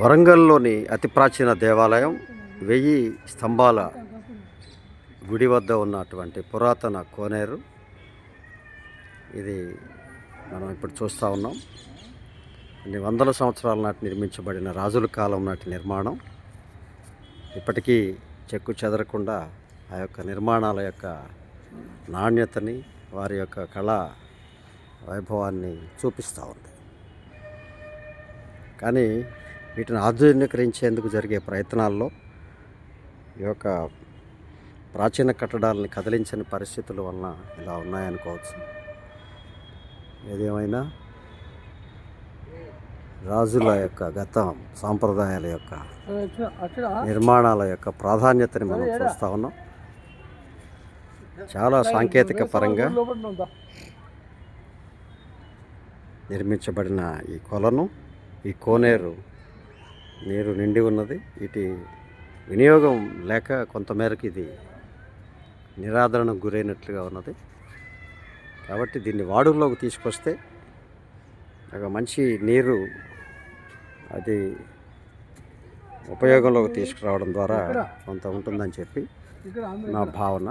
వరంగల్లోని అతి ప్రాచీన దేవాలయం వెయ్యి స్తంభాల గుడి వద్ద ఉన్నటువంటి పురాతన కోనేరు. ఇది మనం ఇప్పుడు చూస్తూ ఉన్నాం. కొన్ని వందల సంవత్సరాల నాటి నిర్మించబడిన రాజుల కాలం నాటి నిర్మాణం. ఇప్పటికీ చెక్కు చెదరకుండా ఆ యొక్క నిర్మాణాల యొక్క నాణ్యతని వారి యొక్క కళా వైభవాన్ని చూపిస్తూ ఉంది. కానీ వీటిని ఆధునీకరించేందుకు జరిగే ప్రయత్నాల్లో ఈ యొక్క ప్రాచీన కట్టడాలని కదిలించని పరిస్థితుల వలన ఇలా ఉన్నాయనుకోవచ్చు. ఏదేమైనా రాజుల యొక్క గతం సాంప్రదాయాల యొక్క నిర్మాణాల యొక్క ప్రాధాన్యతని మనం చూస్తూ ఉన్నాం. చాలా సాంకేతిక పరంగా నిర్మించబడిన ఈ కొలను ఈ కోనేరు నీరు నిండి ఉన్నది. వీటి వినియోగం లేక కొంతమేరకు ఇది నిరాదరణకు గురైనట్లుగా ఉన్నది. కాబట్టి దీన్ని వాడుకలోకి తీసుకొస్తే ఒక మంచి నీరు అది ఉపయోగంలోకి తీసుకురావడం ద్వారా కొంత ఉంటుందని చెప్పి నా భావన.